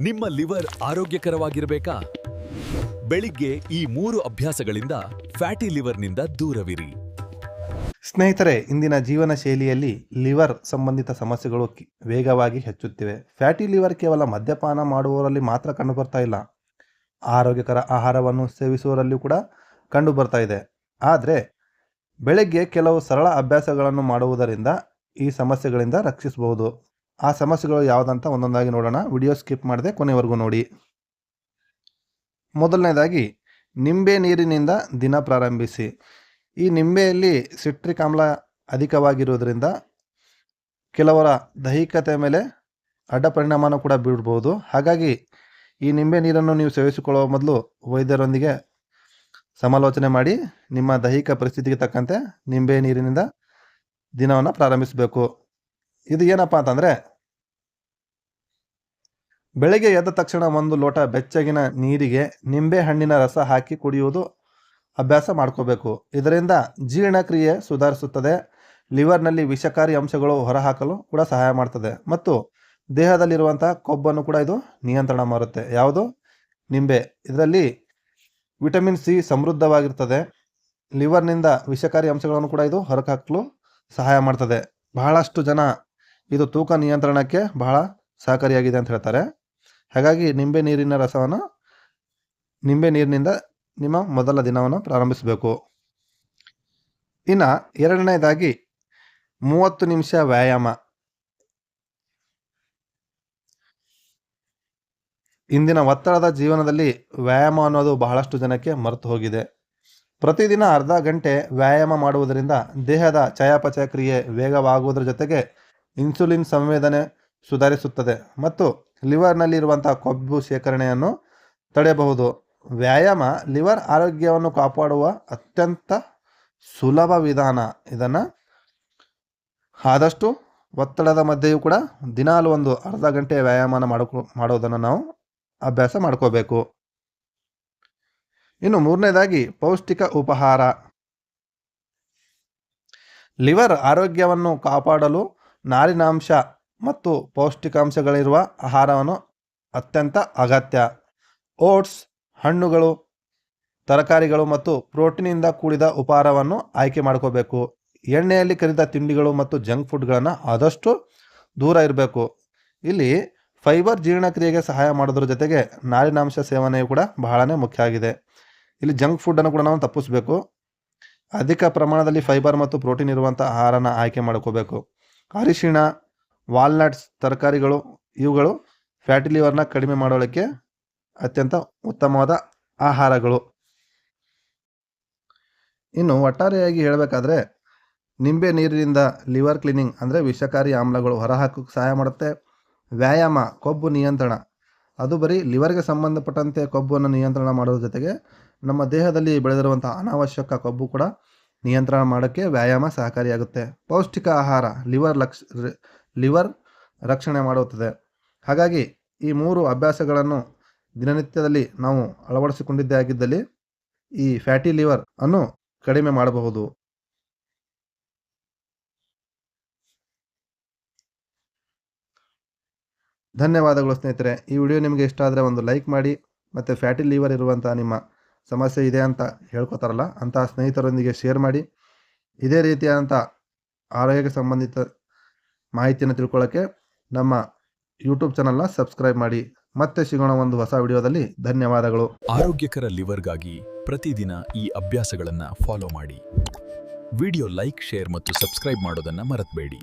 ನಿಮ್ಮ ಲಿವರ್ ಆರೋಗ್ಯಕರವಾಗಿರಬೇಕಾ? ಬೆಳಿಗ್ಗೆ ಈ ಮೂರು ಅಭ್ಯಾಸಗಳಿಂದ ಫ್ಯಾಟಿ ಲಿವರ್ನಿಂದ ದೂರವಿರಿ. ಸ್ನೇಹಿತರೆ, ಇಂದಿನ ಜೀವನ ಶೈಲಿಯಲ್ಲಿ ಲಿವರ್ ಸಂಬಂಧಿತ ಸಮಸ್ಯೆಗಳು ವೇಗವಾಗಿ ಹೆಚ್ಚುತ್ತಿವೆ. ಫ್ಯಾಟಿ ಲಿವರ್ ಕೇವಲ ಮದ್ಯಪಾನ ಮಾಡುವವರಲ್ಲಿ ಮಾತ್ರ ಕಂಡುಬರ್ತಾ ಇಲ್ಲ. ಆರೋಗ್ಯಕರ ಆಹಾರವನ್ನು ಸೇವಿಸುವವರಲ್ಲಿಯೂ ಕೂಡ ಕಂಡು ಬರ್ತಾ ಇದೆ. ಆದರೆ, ಬೆಳಗ್ಗೆ ಕೆಲವು ಸರಳ ಅಭ್ಯಾಸಗಳನ್ನು ಮಾಡುವುದರಿಂದ ಈ ಸಮಸ್ಯೆಗಳಿಂದ ರಕ್ಷಿಸಬಹುದು. ಆ ಸಮಸ್ಯೆಗಳು ಯಾವುದಂತ ಒಂದೊಂದಾಗಿ ನೋಡೋಣ. ವಿಡಿಯೋ ಸ್ಕಿಪ್ ಮಾಡದೆ ಕೊನೆವರೆಗೂ ನೋಡಿ. ಮೊದಲನೇದಾಗಿ, ನಿಂಬೆ ನೀರಿನಿಂದ ದಿನ ಪ್ರಾರಂಭಿಸಿ. ಈ ನಿಂಬೆಯಲ್ಲಿ ಸಿಟ್ರಿಕ್ ಆಮ್ಲ ಅಧಿಕವಾಗಿರುವುದರಿಂದ ಕೆಲವರ ದೈಹಿಕತೆ ಮೇಲೆ ಅಡ್ಡ ಪರಿಣಾಮನ ಕೂಡ ಬೀಳ್ಬೋದು ಹಾಗಾಗಿ ಈ ನಿಂಬೆ ನೀರನ್ನು ನೀವು ಸೇವಿಸಿಕೊಳ್ಳುವ ಮೊದಲು ವೈದ್ಯರೊಂದಿಗೆ ಸಮಾಲೋಚನೆ ಮಾಡಿ, ನಿಮ್ಮ ದೈಹಿಕ ಪರಿಸ್ಥಿತಿಗೆ ತಕ್ಕಂತೆ ನಿಂಬೆ ನೀರಿನಿಂದ ದಿನವನ್ನು ಪ್ರಾರಂಭಿಸಬೇಕು. ಇದು ಏನಪ್ಪ ಅಂತಂದರೆ ಬೆಳಗ್ಗೆ ಎದ್ದ ತಕ್ಷಣ ಒಂದು ಲೋಟ ಬೆಚ್ಚಗಿನ ನೀರಿಗೆ ನಿಂಬೆ ಹಣ್ಣಿನ ರಸ ಹಾಕಿ ಕುಡಿಯುವುದು ಅಭ್ಯಾಸ ಮಾಡ್ಕೋಬೇಕು. ಇದರಿಂದ ಜೀರ್ಣಕ್ರಿಯೆ ಸುಧಾರಿಸುತ್ತದೆ. ಲಿವರ್ನಲ್ಲಿ ವಿಷಕಾರಿ ಅಂಶಗಳು ಹೊರಹಾಕಲು ಕೂಡ ಸಹಾಯ ಮಾಡ್ತದೆ. ಮತ್ತು ದೇಹದಲ್ಲಿರುವಂಥ ಕೊಬ್ಬನ್ನು ಕೂಡ ಇದು ನಿಯಂತ್ರಣ ಮಾಡುತ್ತೆ. ಯಾವುದು? ನಿಂಬೆ. ಇದರಲ್ಲಿ ವಿಟಮಿನ್ ಸಿ ಸಮೃದ್ಧವಾಗಿರ್ತದೆ. ಲಿವರ್ನಿಂದ ವಿಷಕಾರಿ ಅಂಶಗಳನ್ನು ಕೂಡ ಇದು ಹೊರಹಾಕಲು ಸಹಾಯ ಮಾಡ್ತದೆ. ಬಹಳಷ್ಟು ಜನ ಇದು ತೂಕ ನಿಯಂತ್ರಣಕ್ಕೆ ಬಹಳ ಸಹಕಾರಿಯಾಗಿದೆ ಅಂತ ಹೇಳ್ತಾರೆ. ಹಾಗಾಗಿ ನಿಂಬೆ ನೀರಿನ ರಸವನ್ನು ನಿಂಬೆ ನೀರಿನಿಂದ ನಿಮ್ಮ ಮೊದಲ ದಿನವನ್ನು ಪ್ರಾರಂಭಿಸಬೇಕು. ಇನ್ನು ಎರಡನೇದಾಗಿ ಮೂವತ್ತು ನಿಮಿಷ ವ್ಯಾಯಾಮ. ಇಂದಿನ ಒತ್ತಡದ ಜೀವನದಲ್ಲಿ ವ್ಯಾಯಾಮ ಅನ್ನೋದು ಬಹಳಷ್ಟು ಜನಕ್ಕೆ ಮರೆತು ಹೋಗಿದೆ. ಪ್ರತಿದಿನ ಅರ್ಧ ಗಂಟೆ ವ್ಯಾಯಾಮ ಮಾಡುವುದರಿಂದ ದೇಹದ ಚಯಾಪಚಯ ಕ್ರಿಯೆ ವೇಗವಾಗುವುದರ ಜೊತೆಗೆ ಇನ್ಸುಲಿನ್ ಸಂವೇದನೆ ಸುಧಾರಿಸುತ್ತದೆ ಮತ್ತು ಲಿವರ್ನಲ್ಲಿರುವಂಥ ಕೊಬ್ಬು ಶೇಖರಣೆಯನ್ನು ತಡೆಯಬಹುದು. ವ್ಯಾಯಾಮ ಲಿವರ್ ಆರೋಗ್ಯವನ್ನು ಕಾಪಾಡುವ ಅತ್ಯಂತ ಸುಲಭ ವಿಧಾನ ಇದನ್ನು. ಆದಷ್ಟು ಒತ್ತಡದ ಮಧ್ಯೆಯೂ ಕೂಡ ದಿನಾಲು ಒಂದು ಅರ್ಧ ಗಂಟೆ ವ್ಯಾಯಾಮನ ಮಾಡ್ಕೊ, ಮಾಡೋದನ್ನು ನಾವು ಅಭ್ಯಾಸ ಮಾಡ್ಕೋಬೇಕು. ಇನ್ನು ಮೂರನೇದಾಗಿ ಪೌಷ್ಟಿಕ ಉಪಹಾರ. ಲಿವರ್ ಆರೋಗ್ಯವನ್ನು ಕಾಪಾಡಲು ನಾರಿನಾಂಶ ಮತ್ತು ಪೌಷ್ಟಿಕಾಂಶಗಳಿರುವ ಆಹಾರವನ್ನು ಅತ್ಯಂತ ಅಗತ್ಯ. ಓಟ್ಸ್, ಹಣ್ಣುಗಳು, ತರಕಾರಿಗಳು ಮತ್ತು ಪ್ರೋಟೀನಿಂದ ಕೂಡಿದ ಉಪಹಾರವನ್ನು ಆಯ್ಕೆ ಮಾಡ್ಕೋಬೇಕು. ಎಣ್ಣೆಯಲ್ಲಿ ಕರಿದ ತಿಂಡಿಗಳು ಮತ್ತು ಜಂಕ್ ಫುಡ್ಗಳನ್ನು ಆದಷ್ಟು ದೂರ ಇರಬೇಕು. ಇಲ್ಲಿ ಫೈಬರ್ ಜೀರ್ಣಕ್ರಿಯೆಗೆ ಸಹಾಯ ಮಾಡೋದ್ರ ಜೊತೆಗೆ ನಾರಿನಾಂಶ ಸೇವನೆಯು ಕೂಡ ಬಹಳನೇ ಮುಖ್ಯ ಆಗಿದೆ. ಇಲ್ಲಿ ಜಂಕ್ ಫುಡ್ಡನ್ನು ಕೂಡ ನಾವು ತಪ್ಪಿಸಬೇಕು. ಅಧಿಕ ಪ್ರಮಾಣದಲ್ಲಿ ಫೈಬರ್ ಮತ್ತು ಪ್ರೋಟೀನ್ ಇರುವಂಥ ಆಹಾರನ ಆಯ್ಕೆ ಮಾಡ್ಕೋಬೇಕು. ಅರಿಶಿಣ ವಾಲ್ನಟ್ಸ್, ತರಕಾರಿಗಳು, ಇವುಗಳು ಫ್ಯಾಟಿ ಲಿವರ್ನ ಕಡಿಮೆ ಮಾಡೋದಕ್ಕೆ ಅತ್ಯಂತ ಉತ್ತಮವಾದ ಆಹಾರಗಳು. ಇನ್ನು ಒಟ್ಟಾರೆಯಾಗಿ ಹೇಳಬೇಕಾದ್ರೆ, ನಿಂಬೆ ನೀರಿನಿಂದ ಲಿವರ್ ಕ್ಲೀನಿಂಗ್ ಅಂದರೆ ವಿಷಕಾರಿ ಆಮ್ಲಗಳು ಹೊರಹಾಕೋಕ್ಕೆ ಸಹಾಯ ಮಾಡುತ್ತೆ. ವ್ಯಾಯಾಮ, ಕೊಬ್ಬು ನಿಯಂತ್ರಣ. ಅದು ಬರೀ ಲಿವರ್ಗೆ ಸಂಬಂಧಪಟ್ಟಂತೆ ಕೊಬ್ಬನ್ನು ನಿಯಂತ್ರಣ ಮಾಡೋದ್ರ ಜೊತೆಗೆ ನಮ್ಮ ದೇಹದಲ್ಲಿ ಬೆಳೆದಿರುವಂಥ ಅನಾವಶ್ಯಕ ಕೊಬ್ಬು ಕೂಡ ನಿಯಂತ್ರಣ ಮಾಡೋಕ್ಕೆ ವ್ಯಾಯಾಮ ಸಹಕಾರಿಯಾಗುತ್ತೆ. ಪೌಷ್ಟಿಕ ಆಹಾರ, ಲಿವರ್ ಲಕ್ಷ ಲಿವರ್ ರಕ್ಷಣೆ ಮಾಡುತ್ತದೆ. ಹಾಗಾಗಿ ಈ ಮೂರು ಅಭ್ಯಾಸಗಳನ್ನು ದಿನನಿತ್ಯದಲ್ಲಿ ನಾವು ಅಳವಡಿಸಿಕೊಂಡಿದ್ದೇ ಆಗಿದ್ದಲ್ಲಿ ಈ ಫ್ಯಾಟಿ ಲಿವರ್ ಅನ್ನು ಕಡಿಮೆ ಮಾಡಬಹುದು. ಧನ್ಯವಾದಗಳು ಸ್ನೇಹಿತರೆ. ಈ ವಿಡಿಯೋ ನಿಮಗೆ ಇಷ್ಟ ಆದರೆ ಒಂದು ಲೈಕ್ ಮಾಡಿ ಮತ್ತು ಫ್ಯಾಟಿ ಲಿವರ್ ಇರುವಂಥ ನಿಮ್ಮ ಸಮಸ್ಯೆ ಇದೆ ಅಂತ ಹೇಳ್ಕೊತಾರಲ್ಲ, ಅಂತಹ ಸ್ನೇಹಿತರೊಂದಿಗೆ ಶೇರ್ ಮಾಡಿ. ಇದೇ ರೀತಿಯಾದಂಥ ಆರೋಗ್ಯಕ್ಕೆ ಸಂಬಂಧಿತ ಮಾಹಿತಿಯನ್ನು ತಿಳ್ಕೊಳ್ಳೋಕ್ಕೆ ನಮ್ಮ ಯೂಟ್ಯೂಬ್ ಚಾನಲ್ನ ಸಬ್ಸ್ಕ್ರೈಬ್ ಮಾಡಿ. ಮತ್ತೆ ಸಿಗೋಣ ಒಂದು ಹೊಸ ವಿಡಿಯೋದಲ್ಲಿ. ಧನ್ಯವಾದಗಳು. ಆರೋಗ್ಯಕರ ಲಿವರ್ಗಾಗಿ ಪ್ರತಿದಿನ ಈ ಅಭ್ಯಾಸಗಳನ್ನು ಫಾಲೋ ಮಾಡಿ. ವಿಡಿಯೋ ಲೈಕ್ ಶೇರ್ ಮತ್ತು ಸಬ್ಸ್ಕ್ರೈಬ್ ಮಾಡೋದನ್ನು ಮರೆತಬೇಡಿ.